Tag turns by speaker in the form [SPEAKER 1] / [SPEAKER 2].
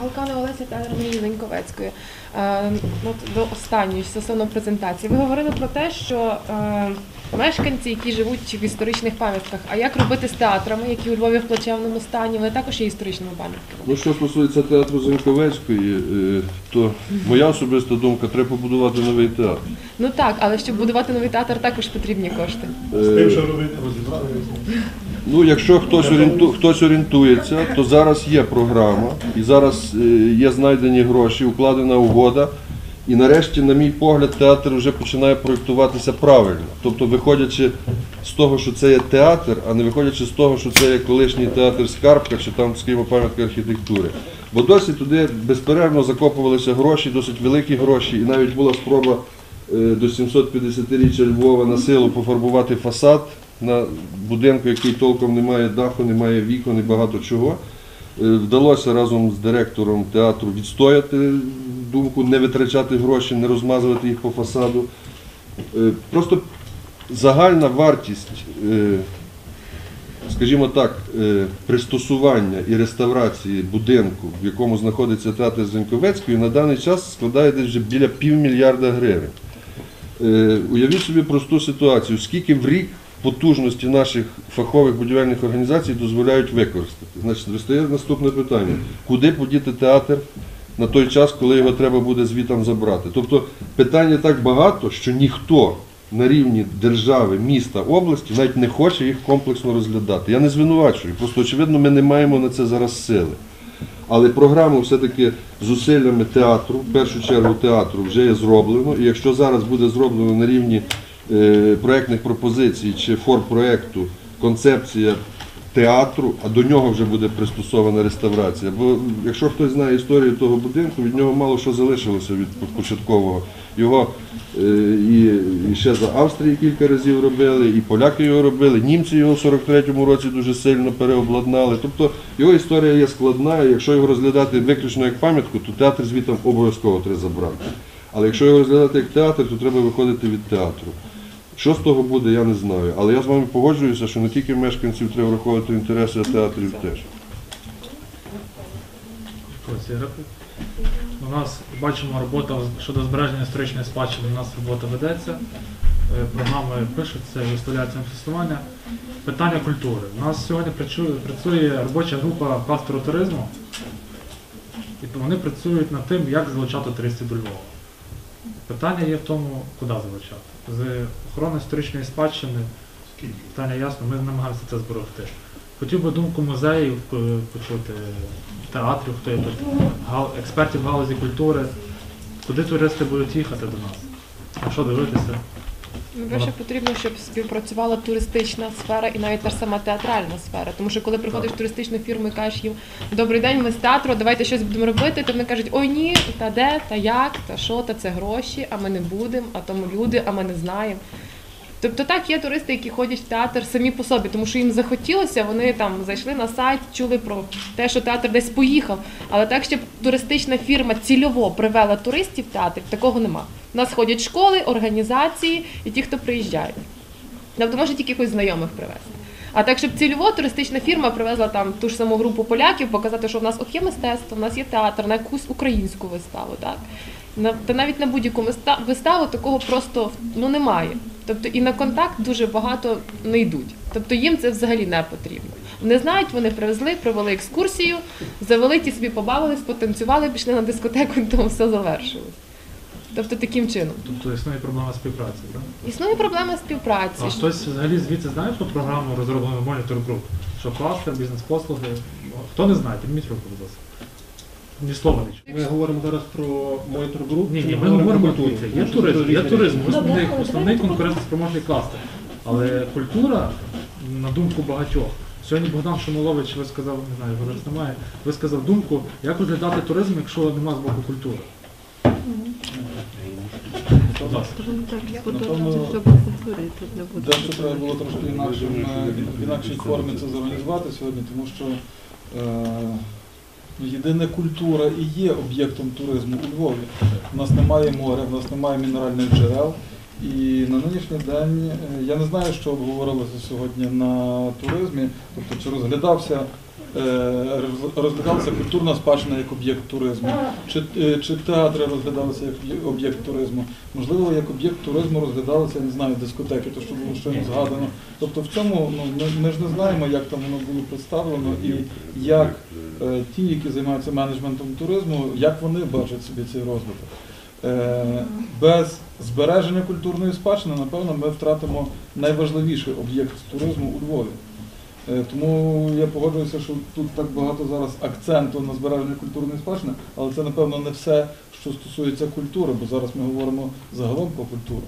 [SPEAKER 1] Галкана Олеся та Армії Леньковецької. Е, до останньої стосовно презентації. Ви говорили про те, що е, мешканці, які живуть в історичних пам'ятках, а як робити з театрами, які у Львові в плачевному стані, вони також є історичними пам'ятками.
[SPEAKER 2] Ну, що стосується театру Заньковецької, е, то моя особиста думка, треба побудувати новий театр.
[SPEAKER 1] Ну так, але щоб будувати новий театр, також потрібні кошти.
[SPEAKER 3] З тим,
[SPEAKER 2] Е,
[SPEAKER 3] що робити, розібралися.
[SPEAKER 2] Ну, якщо хтось, орієнту, хтось орієнтується, то зараз є програма, і зараз е, є знайдені гроші, укладена угода. І нарешті, на мій погляд, театр вже починає проєктуватися правильно. Тобто, виходячи з того, що це є театр, а не виходячи з того, що це є колишній театр Скарбка чи там, скажімо, пам'ятка архітектури. Бо досі туди безперервно закопувалися гроші, досить великі гроші, і навіть була спроба е, до 750-річчя Львова на силу пофарбувати фасад на будинку, який толком не має даху, не має вікон і багато чого. Е, Вдалося разом з директором театру відстояти думку, не витрачати гроші, не розмазувати їх по фасаду. Е, Просто загальна вартість, е, скажімо так, пристосування і реставрації будинку, в якому знаходиться театр Зеньковецької, на даний час складає десь вже біля півмільярда гривень. Уявіть собі просту ситуацію, скільки в рік потужності наших фахових будівельних організацій дозволяють використати. Значить, вистає наступне питання: куди подіти театр на той час, коли його треба буде звітом забрати? Тобто питання так багато, що ніхто на рівні держави, міста, області навіть не хоче їх комплексно розглядати. Я не звинувачую, просто очевидно, ми не маємо на це зараз сили. Але програму все-таки зусиллями театру, в першу чергу театру, вже є зроблено. І якщо зараз буде зроблено на рівні проєктних пропозицій чи форпроекту концепція театру, а до нього вже буде пристосована реставрація. Бо якщо хтось знає історію того будинку, від нього мало що залишилося від початкового. Його е, і, і ще за Австрії кілька разів робили, і поляки його робили, німці його в 43-му році дуже сильно переобладнали. Тобто його історія є складна, якщо його розглядати виключно як пам'ятку, то театр звітом обов'язково треба забрати. Але якщо його розглядати як театр, то треба виходити від театру. Що з того буде, я не знаю. Але я з вами погоджуюся, що не тільки мешканців треба враховувати інтереси, а театрів теж.
[SPEAKER 4] У нас бачимо робота щодо збереження історичної спадщини. У нас робота ведеться, е, програми пишуться, виставляються на тестування. Питання культури. У нас сьогодні працює, робоча група кластеру туризму. І вони працюють над тим, як залучати туристів до Львова. Питання є в тому, куди залучати. З охорони історичної спадщини питання ясно, ми намагаємося це зберегти. Хотів би думку музеїв е, почути, театрів, хто є тут, експертів в галузі культури. Куди туристи будуть їхати до нас? На що дивитися?
[SPEAKER 1] Ну, перше потрібно, щоб співпрацювала туристична сфера і навіть та сама театральна сфера. Тому що коли приходиш в туристичну фірму і кажеш їм Добрий день, ми з театру, давайте щось будемо робити, то вони кажуть, ой ні, та де, та як, та що, та це гроші, а ми не будемо, а тому люди, а ми не знаємо. Тобто так, є туристи, які ходять в театр самі по собі, тому що їм захотілося, вони там зайшли на сайт, чули про те, що театр десь поїхав. Але так, щоб туристична фірма цільово привела туристів в театр, такого нема. У нас ходять школи, організації і ті, хто приїжджають. Тобто може тільки якихось знайомих привезти. А так, щоб цільово туристична фірма привезла там ту ж саму групу поляків, показати, що в нас от є мистецтво, в нас є театр, на якусь українську виставу, так? Та навіть на будь-яку виставу такого просто ну, немає. Тобто і на контакт дуже багато не йдуть. Тобто їм це взагалі не потрібно. Вони знають, вони привезли, провели екскурсію, завели ті собі побавились, потанцювали, пішли на дискотеку, і тому все завершилось. Тобто таким чином.
[SPEAKER 4] Тобто існує проблема співпраці, так?
[SPEAKER 1] Існує проблема співпраці.
[SPEAKER 4] А хтось взагалі звідси знає про програму розроблену Monitor Group? Що кластер, бізнес-послуги? Хто не знає, підніміть руку, будь ласка. Ні слова не чую.
[SPEAKER 3] Ми говоримо зараз про монітор груп.
[SPEAKER 4] Ні, ні,
[SPEAKER 3] ми
[SPEAKER 4] говоримо
[SPEAKER 3] про культуру.
[SPEAKER 4] Є туризм,
[SPEAKER 3] це
[SPEAKER 4] є туризм, основний, основний конкурентоспроможний кластер. Але культура, на думку багатьох, сьогодні Богдан Шумолович, ви сказав, не знаю, його зараз немає, ви сказав думку, як розглядати туризм, якщо нема з боку культури.
[SPEAKER 5] Дещо треба було трошки інакшим, е, в інакшій формі це зорганізувати сьогодні, тому що е, єдина культура і є об'єктом туризму у Львові. У нас немає моря, у нас немає мінеральних джерел. І на нинішній день е, я не знаю, що обговорилося сьогодні на туризмі, тобто чи розглядався роз- розглядалася культурна спадщина як об'єкт туризму, чи, е, чи театри розглядалися як об'єкт туризму, можливо, як об'єкт туризму розглядалися, я не знаю, дискотеки, то що було щойно згадано. Тобто в цьому ну, ми, ми ж не знаємо, як там воно було представлено і як е, ті, які займаються менеджментом туризму, як вони бачать собі цей розвиток. Е, без збереження культурної спадщини, напевно, ми втратимо найважливіший об'єкт туризму у Львові. Е, Тому я погоджуюся, що тут так багато зараз акценту на збереження культурної спадщини, але це, напевно, не все, що стосується культури, бо зараз ми говоримо загалом про культуру.